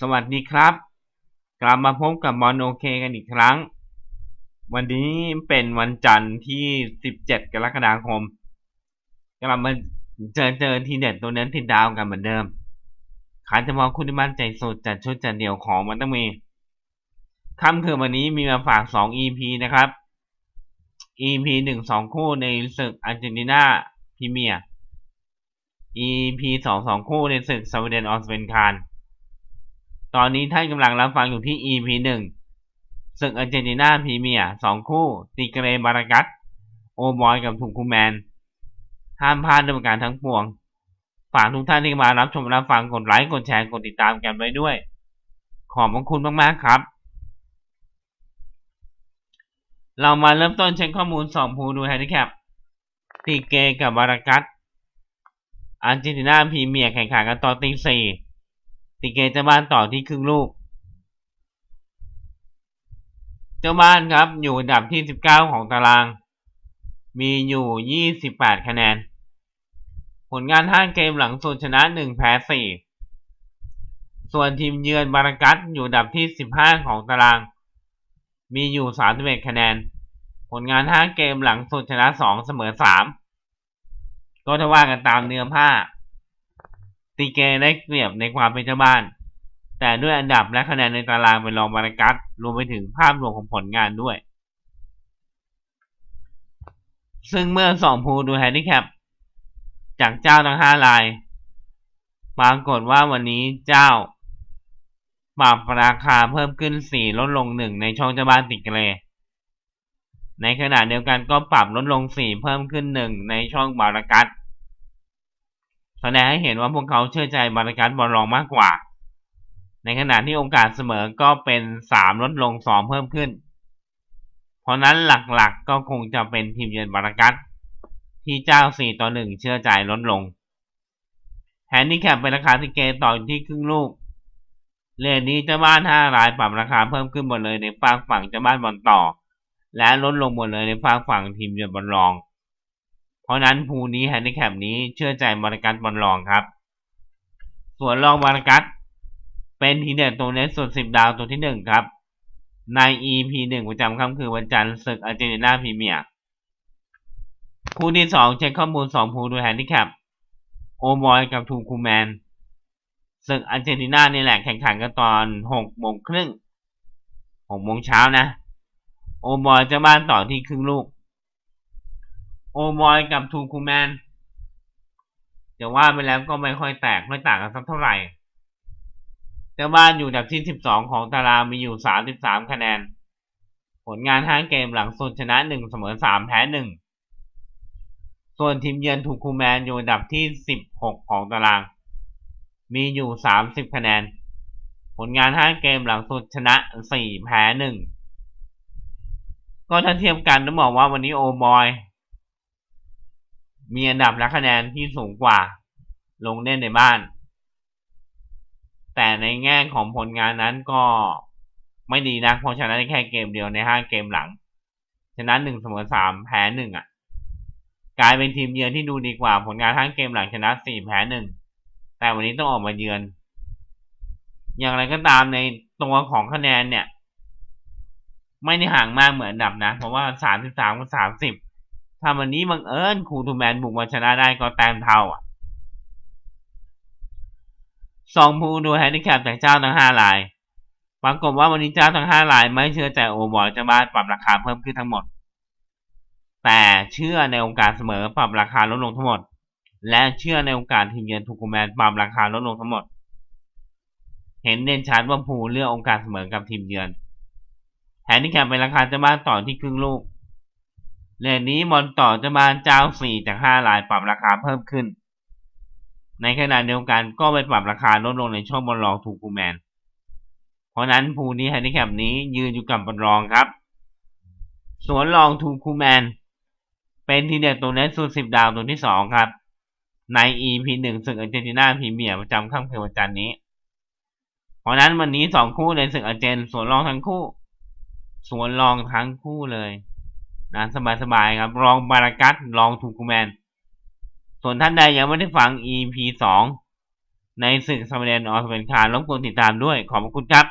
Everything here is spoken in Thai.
สวัสดีครับ กลับมาพบกับบอลโอเคกันอีกครั้ง วันนี้เป็นวันจันทร์ที่ 17 กรกฎาคม กลับมาเจอเจอทีเด็ดตัวเน้นทิดดาวกันเหมือนเดิมขาเฉพาะคุณที่มั่นใจสุดจัดชุดจัดเดี่ยวของมันต้องมีค่ำคืนวันนี้มีมาฝาก 2 EP นะครับ EP 1 2คู่ในศึกอาร์เจนตินาพรีเมียร์ EP 2 2คู่ในศึกสวีเดนออสเวนคาร ตอนนี้ท่านกำลังรับฟังอยู่ที่ EP 1ศึกอาร์เจนตินาพรีเมียร์สองคู่ติเกเรบารากัสโอบอยกับถุงคูแมน ห้ามพลาดด้วยการทั้งปวง ฝากทุกท่านที่มารับชมรับฟังกดไลค์กดแชร์กดติดตามกันไว้ด้วย ขอบคุณมากๆครับ เรามาเริ่มต้นเช็คข้อมูลสองภูดูแฮนดิแคปติเกกับบารากัสอาร์เจนตินาพรีเมียร์แข่งขันกันตอนตีสี่ ติเกเจ้าบ้านต่อที่ครึ่งลูก เจ้าบ้านครับอยู่อันดับที่19ของตาราง มีอยู่28คะแนน ผลงาน5เกมหลังสุดชนะ1แพ้4ส่วนทีมเยือนบารากัสอยู่อันดับที่15ของตาราง มีอยู่31คะแนน ผลงาน5เกมหลังสุดชนะ2เสมอ3ก็ถ้าว่ากันตามเนื้อผ้า ตีเกได้เปรียบในความเป็นเจ้าบ้าน แต่ด้วยอันดับและคะแนนในตารางเป็นรองบารากัสรวมไปถึงภาพรวมของผลงานด้วย ซึ่งเมื่อสองภูดูแฮนดิแคปจากเจ้าทั้งห้ารายปรากฏว่าวันนี้เจ้าปรับราคาเพิ่มขึ้นสี่ลดลงหนึ่งในช่องเจ้าบ้านติเกเรในขณะเดียวกันก็ปรับลดลงสี่เพิ่มขึ้นหนึ่งในช่องบารากัส แสดงให้เห็นว่าพวกเขาเชื่อใจบริการบอลรองมากกว่า ในขณะที่โอกาสเสมอก็เป็นสามลดลงสองเพิ่มขึ้น เพราะนั้นหลักๆก็คงจะเป็นทีมเยือนบารากัสที่เจ้าสี่ต่อหนึ่งเชื่อใจลดลงแฮนดี้แคปเป็นราคาที่เกต่อที่ครึ่งลูกเรนนี้เจ้าบ้านห้ารายปรับราคาเพิ่มขึ้นหมดเลยในฝากฝั่งเจ้าบ้านบอลต่อ และลดลงหมดเลยในฝากฝั่งทีมเยือนบอลรอง เพราะนั้นภูนี้แฮนดิแคปนี้เชื่อใจบารากัสบอลรองครับ ส่วนรองบารากัสเป็นทีเด็ดตัวเน็ตสุดสิบดาวตัวที่หนึ่งครับ ใน EP หนึ่งประจำค่ำคือวันจันทร์ศึกอาร์เจนตินาพรีเมียร์คู่ที่สองเช็คข้อมูลสองภูดูแฮนดิแคปโอบอยกับทูคูแมนศึกอาร์เจนตินานี่แหละแข่งขันกันตอนหกโมงครึ่งหกโมงเช้านะ โอบอยจะบ้านต่อที่ครึ่งลูก โอบอยกับทูคูแมนจะว่าไปแล้วก็ไม่ค่อยแตกไม่ต่างกันสักเท่าไหร่เจ้าบ้านอยู่อันดับที่ 12 ของตารางมีอยู่ 33 คะแนน ผลงาน 5 เกมหลังสุดชนะ 1 เสมอ 3 แพ้ 1 ส่วนทีมเยือนทูคูแมนอยู่อันดับที่ 16 ของตาราง มีอยู่ 30 คะแนน ผลงาน 5 เกมหลังสุดชนะ 4 แพ้ 1 ก็ถ้าเทียบกันต้องบอกว่าวันนี้โอบอย มีอันดับและคะแนนที่สูงกว่า ลงเล่นในบ้าน แต่ในแง่ของผลงานนั้นก็ไม่ดีนะเพราะชนะได้แค่เกมเดียวในห้าเกมหลัง ชนะหนึ่งเสมอสามแพ้หนึ่งอะ กลายเป็นทีมเยือนที่ดูดีกว่าผลงานทั้งเกมหลังชนะสี่แพ้หนึ่งแต่วันนี้ต้องออกมาเยือน อย่างไรก็ตามในตัวของคะแนนเนี่ย ไม่ได้ห่างมากเหมือนอันดับนะ เพราะว่าสามสิบสามกับสามสิบ ถ้าวันนี้บังเอิญคูทูแมนบุกมาชนะได้ก็แต้มเท่าอะสองผู้ดูแฮนดิแคปจากเจ้าทั้งห้าราย ปรากฏว่าวันนี้เจ้าทั้งห้าราย ไม่เชื่อใจโอบอยจะมาปรับราคาเพิ่มขึ้นทั้งหมด แต่เชื่อในโอกาสเสมอปรับราคาลดลงทั้งหมด และเชื่อในโอกาสทีมเยือนทูกูแมนปรับราคาลดลงทั้งหมด เห็นเด่นชัดว่าผู้เลือกโอกาสเสมอกับทีมเยือนแฮนดิแคปเป็นราคาจะมาต่อที่ครึ่งลูก เลนนี้มอนต่อจะมาเจ้าสี่จากห้าลายปรับราคาเพิ่มขึ้น ในขณะเดียวกันก็ไปปรับราคาลดลงในช่องบอลรองถูกกูแมน เพราะนั้นภูนี้แฮนดิแคปนี้ยืนอยู่กับบอลรองครับ สวนรองถูกคูแมน เป็นทีเด็ดตัวเน็ตสุดสิบดาวตัวที่สองครับ ใน EP หนึ่งศึกอาร์เจนตินาพรีเมียร์ประจำค่ำคืนวันจันทร์นี้ เพราะนั้นวันนี้สองคู่ในศึกอาร์เจนสวนรองทั้งคู่ สวนรองทั้งคู่เลย นะสบายๆครับ ลองบารากัสลองทูกูแมน ส่วนท่านใดยังไม่ได้ฟัง EP สองในศึกสมเด็จออสเวนคารรบกวนติดตามด้วยขอบคุณครับ